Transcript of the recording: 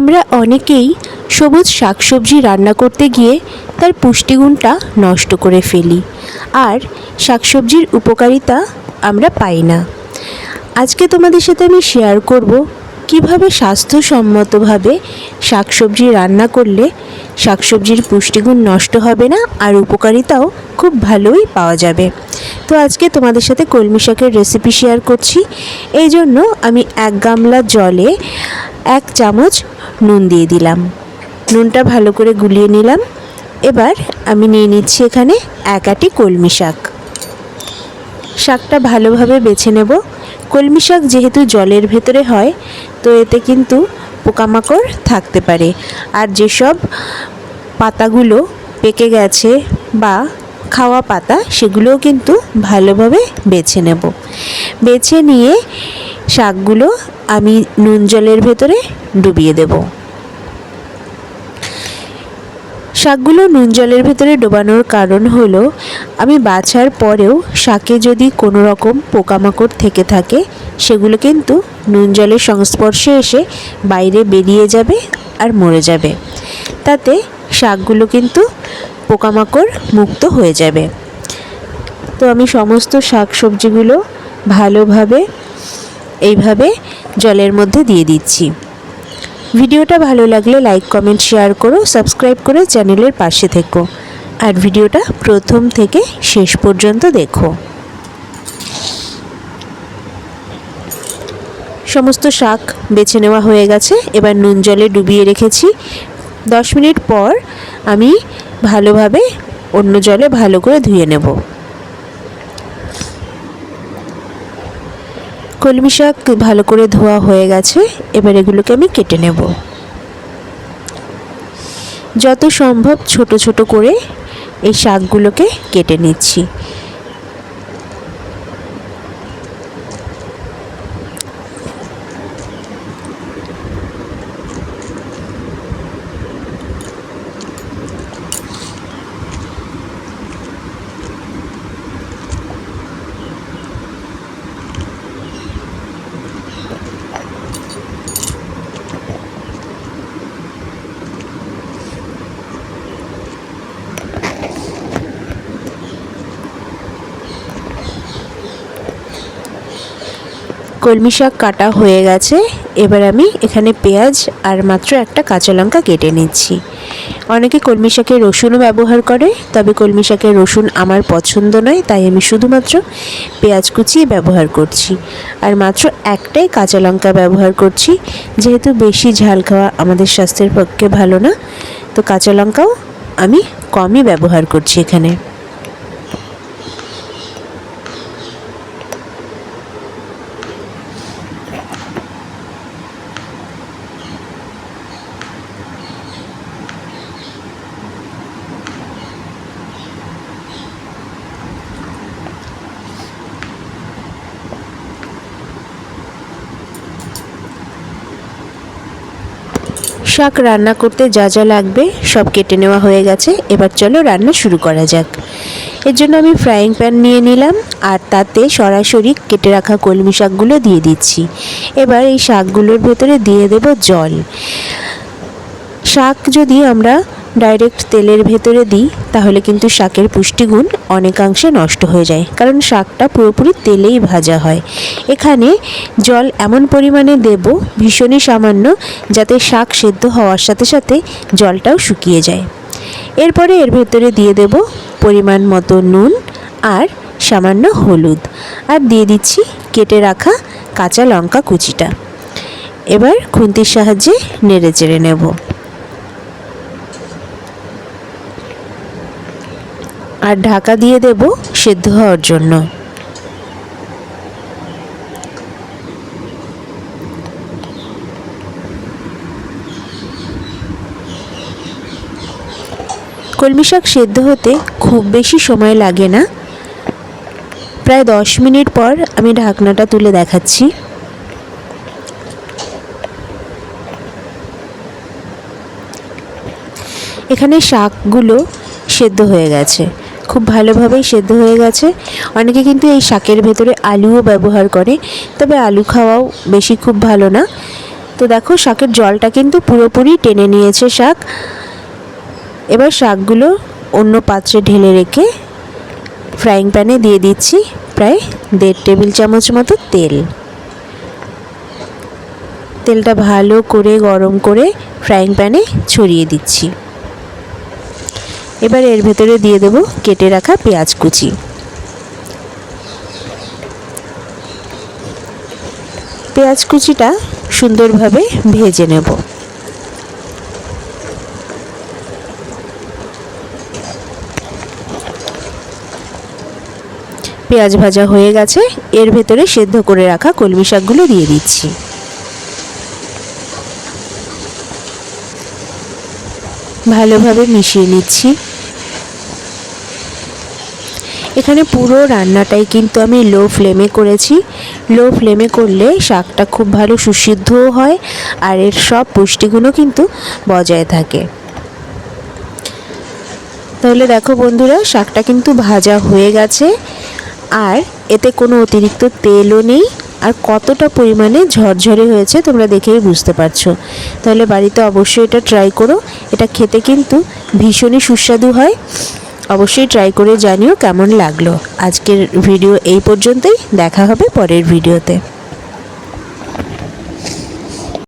আমরা অনেকেই সবুজ শাকসবজি রান্না করতে গিয়ে তার পুষ্টিগুণটা নষ্ট করে ফেলি। আর শাকসবজির উপকারিতা আমরা পাই না। আজকে তোমাদের সাথে আমি শেয়ার করব কীভাবে স্বাস্থ্যসম্মতভাবে শাকসবজি রান্না করলে শাকসবজির পুষ্টিগুণ নষ্ট হবে না আর উপকারিতাও খুব ভালোই পাওয়া যাবে। তো আজকে তোমাদের সাথে কলমি শাকের রেসিপি শেয়ার করছি। এই জন্য আমি এক গামলা জলে এক চামচ নুন দিয়ে দিলাম। নুনটা ভালো করে গুলিয়ে নিলাম। এবার আমি নিয়ে নিচ্ছি এখানে এক আটি কলমি শাক। শাকটা ভালোভাবে বেছে নেব। কলমি শাক যেহেতু জলের ভেতরে হয়, তো এতে কিন্তু পোকামাকড় থাকতে পারে। আর যেসব পাতাগুলো পেকে গেছে বা খাওয়া পাতা, সেগুলোও কিন্তু ভালোভাবে বেছে নেব। বেছে নিয়ে শাকগুলো আমি নুন জলের ভেতরে ডুবিয়ে দেবো। শাকগুলো নুন জলের ভেতরে ডোবানোর কারণ হলো, আমি বাছার পরেও শাকে যদি কোনো রকম পোকামাকড় থেকে থাকে, সেগুলো কিন্তু নুন জলের সংস্পর্শে এসে বাইরে বেরিয়ে যাবে আর মরে যাবে। তাতে শাকগুলো কিন্তু পোকামাকড় মুক্ত হয়ে যাবে। তো আমি সমস্ত শাক সবজিগুলো ভালোভাবে, এইভাবে জলের মধ্যে দিয়ে দিচ্ছি। ভিডিওটা ভালো লাগলে লাইক, কমেন্ট, শেয়ার করো, সাবস্ক্রাইব করে চ্যানেলের পাশে থেকো। আর ভিডিওটা প্রথম থেকে শেষ পর্যন্ত দেখো। সমস্ত শাক বেছে নেওয়া হয়ে গেছে। এবার নুন জলে ডুবিয়ে রেখেছি। দশ মিনিট পর আমি ভালোভাবে অন্য জলে ভালো করে ধুয়ে নেব। কলমি শাক ভালো করে ধোয়া হয়ে গেছে, এবার এগুলোকে আমি কেটে নেব। যত সম্ভব ছোট ছোট করে এই শাকগুলোকে কেটে নিচ্ছি। কলমি শাক কাটা হয়ে গেছে। এবার আমি এখানে পেঁয়াজ আর মাত্র একটা কাঁচা লঙ্কা কেটে নিচ্ছি। অনেকে কলমি শাকে রসুনও ব্যবহার করে, তবে কলমি শাকে রসুন আমার পছন্দ নয়, তাই আমি শুধুমাত্র পেঁয়াজ কুচিয়ে ব্যবহার করছি। আর মাত্র একটাই কাঁচা লঙ্কা ব্যবহার করছি, যেহেতু বেশি ঝাল খাওয়া আমাদের স্বাস্থ্যের পক্ষে ভালো না, তো কাঁচা লঙ্কাও আমি কমই ব্যবহার করছি এখানে। শাক রান্না করতে যা যা লাগবে সব কেটে নেওয়া হয়ে গেছে। এবার চলো রান্না শুরু করা যাক। এর জন্য আমি ফ্রাইং প্যান নিয়ে নিলাম আর তাতে সরাসরি কেটে রাখা কলমি শাকগুলো দিয়ে দিচ্ছি। এবার এই শাকগুলোর ভেতরে দিয়ে দেব জল। শাক যদি আমরা ডাইরেক্ট তেলের ভেতরে দিই, তাহলে কিন্তু শাকের পুষ্টিগুণ অনেকাংশে নষ্ট হয়ে যায়। কারণ শাকটা পুরোপুরি তেলেই ভাজা হয়। এখানে জল এমন পরিমাণে দেব, ভীষণই সামান্য, যাতে শাক সেদ্ধ হওয়ার সাথে সাথে জলটাও শুকিয়ে যায়। এরপরে এর ভেতরে দিয়ে দেব পরিমাণ মতো নুন আর সামান্য হলুদ। আর দিয়ে দিচ্ছি কেটে রাখা কাঁচা লঙ্কা কুচিটা। এবার খুন্তির সাহায্যে নেড়ে চেড়ে নেব। আর ঢাকা দিয়ে দেব সেদ্ধ হওয়ার জন্য। কলমি শাক সেদ্ধ হতে খুব বেশি সময় লাগে না। প্রায় দশ মিনিট পর আমি ঢাকনাটা তুলে দেখাচ্ছি। এখানে শাকগুলো সেদ্ধ হয়ে গেছে। খুব ভালোভাবেই সেদ্ধ হয়ে গেছে। অনেকে কিন্তু এই শাকের ভেতরে আলুও ব্যবহার করে, তবে আলু খাওয়াও বেশি খুব ভালো না। তো দেখো, শাকের জলটা কিন্তু পুরোপুরি টেনে নিয়েছে শাক। এবার শাকগুলো অন্য পাত্রে ঢেলে রেখে ফ্রাইং প্যানে দিয়ে দিচ্ছি প্রায় দেড় টেবিল চামচ মতো তেল। তেলটা ভালো করে গরম করে ফ্রাইং প্যানে ছড়িয়ে দিচ্ছি। এবার এর ভেতরে দিয়ে দেব কেটে রাখা পেঁয়াজ কুচি। পেঁয়াজ কুচিটা সুন্দরভাবে ভেজে নেব। পেঁয়াজ ভাজা হয়ে গেছে, এর ভেতরে সেদ্ধ করে রাখা কলমি শাকগুলো দিয়ে দিচ্ছি। ভালোভাবে মিশিয়ে নিচ্ছি। এখানে পুরো রান্নাটাই কিন্তু আমি লো ফ্লেমে করেছি। লো ফ্লেমে করলে শাকটা খুব ভালো সুসিদ্ধও হয় আর এর সব পুষ্টিগুণও কিন্তু বজায় থাকে। তাহলে দেখো বন্ধুরা, শাকটা কিন্তু ভাজা হয়ে গেছে আর এতে কোনো অতিরিক্ত তেলও নেই আর কতটা পরিমাণে ঝরঝরে হয়েছে তোমরা দেখেই বুঝতে পারছ। তাহলে বাড়িতে অবশ্যই এটা ট্রাই করো। এটা খেতে কিন্তু ভীষণই সুস্বাদু হয়। অবশ্যই ট্রাই করে জানিও কেমন লাগল। আজকের ভিডিও এই পর্যন্তই। দেখা হবে পরের ভিডিওতে